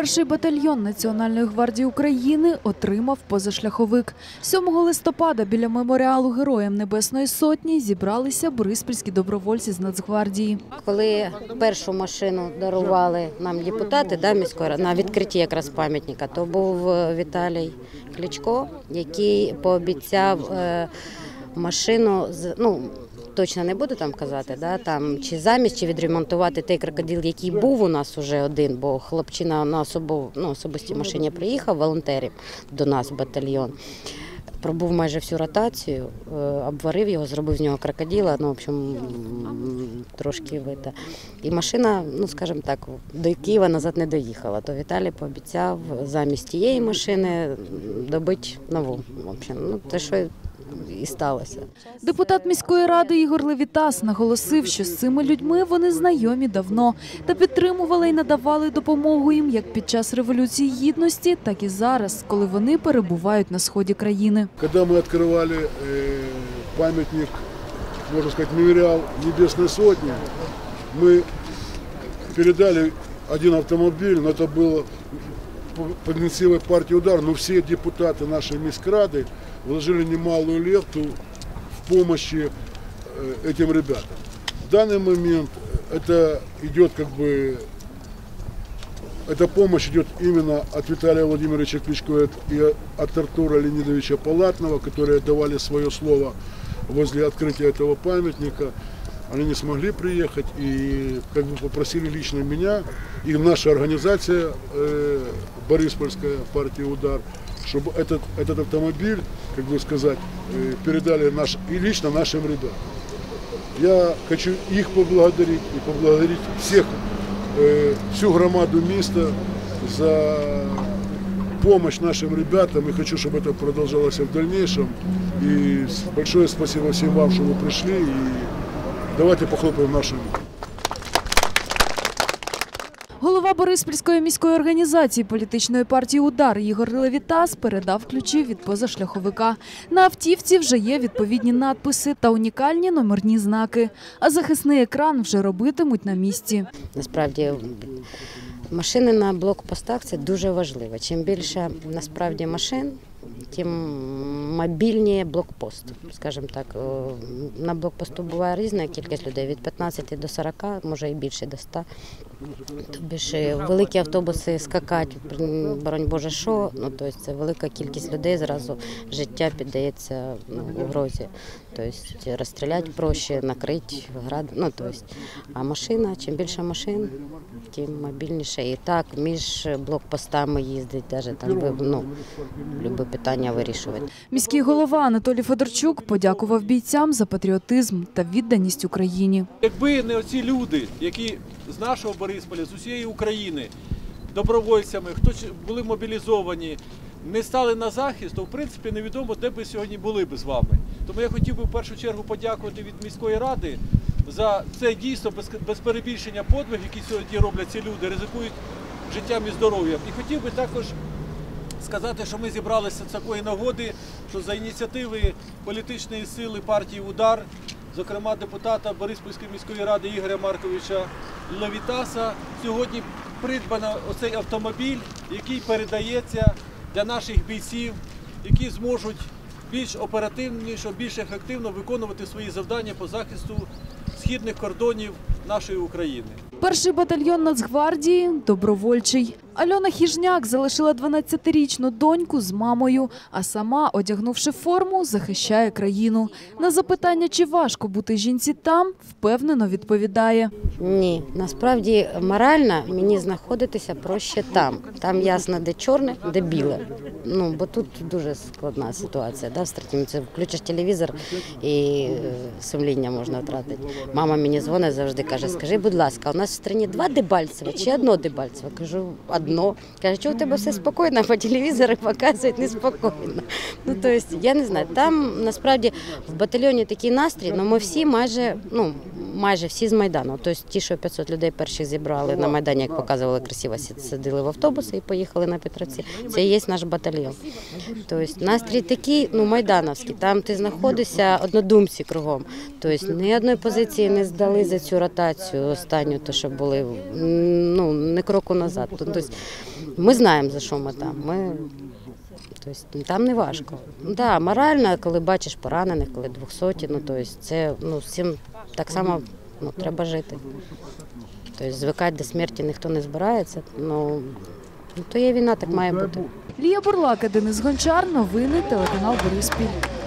Перший батальйон Національної гвардії України отримав позашляховик. 7 листопада біля меморіалу Героям Небесної Сотні зібралися бориспільські добровольці з Нацгвардії. Коли першу машину дарували нам депутати да, міської на відкритті якраз пам'ятника, то був е, Віталій Кличко, який пообіцяв е, машину з ну. Точно не буду там казати, да, там чи замість, чи відремонтувати той крокодил, який був у нас уже один, бо хлопчина на особо, ну, особистій машині приїхав волонтерів до нас батальйон. Пробув майже всю ротацію, е, обварив його, зробив з нього крокодила, ну, в общем, трошки вита. І машина, ну скажімо так, до Києва назад не доїхала. То Віталій пообіцяв замість тієї машини добити нову. В общем, ну, те, що і сталося. Депутат міської ради Ігор Левітас наголосив, що з цими людьми вони знайомі давно та підтримували і надавали допомогу їм як під час революції гідності, так і зараз, коли вони перебувають на сході країни. Когда мы открывали э, памятник, можно сказать, мемориал Небесной Сотни, мы передали один автомобиль, но это было Инициативе партии «Удар», но все депутаты нашей міськради вложили немалую лепту в помощи э, этим ребятам. В данный момент это идет как бы эта помощь идет именно от Виталия Владимировича Кличко и от Артура Леонидовича Палатного, которые давали свое слово возле открытия этого памятника. Они не смогли приехать и как бы попросили лично меня и наша организация э, Бориспольская партия «Удар», чтобы этот, этот автомобиль, как бы сказать, э, передали наш, и лично нашим ребятам. Я хочу их поблагодарить и поблагодарить всех, э, всю громаду места за помощь нашим ребятам. И хочу, чтобы это продолжалось в дальнейшем. И большое спасибо всем вам, что вы пришли. И давайте похлопаем нашим. Голова Бориспільської міської організації політичної партії Удар Ігор Левітас передав ключі від позашляховика. На автівці вже є відповідні надписи та унікальні номерні знаки. А захисний екран вже робитимуть на місці. Насправді машини на блокпостах це дуже важливо. Чим більше насправді машин, тим мобільніше блокпост. Скажімо так, Е, на блокпосту буває різна кількість людей від 15 до 40, може і більше до 100. Тобі ж великі автобуси скакать, боронь Боже, що. Ну, тобто це велика кількість людей, зразу життя піддається ну, угрозі. Тобто розстріляти проще, накрити град. Ну, тобто, а машина, чим більше машин, тим мобільніше. І так між блокпостами їздить, навіть там ну, любе питання вирішувати. Міський голова Анатолій Федорчук подякував бійцям за патріотизм та відданість Україні. Якби не оці люди, які з нашого Борисполя, з усієї України, добровольцями, хто були мобілізовані, не стали на захист, то в принципі невідомо, де би сьогодні були б з вами. Тому я хотів би в першу чергу подякувати від міської ради за це дійсно без, без перебільшення подвиг, який сьогодні роблять ці люди, ризикують життям і здоров'ям. І хотів би також сказати, що ми зібралися з такої нагоди, що за ініціативи політичної сили партії Удар, зокрема депутата Бориспільської міської ради Ігоря Марковича Левітаса, сьогодні придбано оцей автомобіль, який передається для наших бійців, які зможуть більш оперативніше, більш ефективно виконувати свої завдання по захисту східних кордонів нашої України. Перший батальйон Нацгвардії добровольчий. Альона Хіжняк залишила 12-річну доньку з мамою, а сама, одягнувши форму, захищає країну. На запитання, чи важко бути жінці там, впевнено відповідає. Ні, насправді морально мені знаходитися проще там. Там ясно, де чорне, де біле. Ну бо тут дуже складна ситуація. Да, в. Це включиш телевізор і е, сумління можна втратити. Мама мені дзвонить завжди каже: Скажи, будь ласка, у нас в країні два Дебальцева чи одно Дебальцево? Кажу, одно. Каже, чого у тебе все спокійно, по телевізору показують неспокійно. Ну то есть, я не знаю. Там насправді в батальйоні такий настрій, але ми всі майже ну майже всі з Майдану. Тобто ті, що 500 людей перших зібрали на Майдані, як показували красиво, сиділи в автобуси і поїхали на Петровці. Це і є наш батальйон. Тобто настрій такий, ну майдановський. Там ти знаходишся однодумці кругом. Тобто ні одної позиції не здали за цю ротацію останню, то що були ну не кроку назад. Тобто ми знаємо, за що ми там. Ми, тобто, там не важко. Да, морально, коли бачиш поранених, коли двохсоті, ну, тобто, це ну, цим так само ну, треба жити. Тобто, звикати до смерті ніхто не збирається. Ну, ну, то є війна, так має бути. Лія Бурлака, Денис Гончар. Новини телеканал Бориспіль.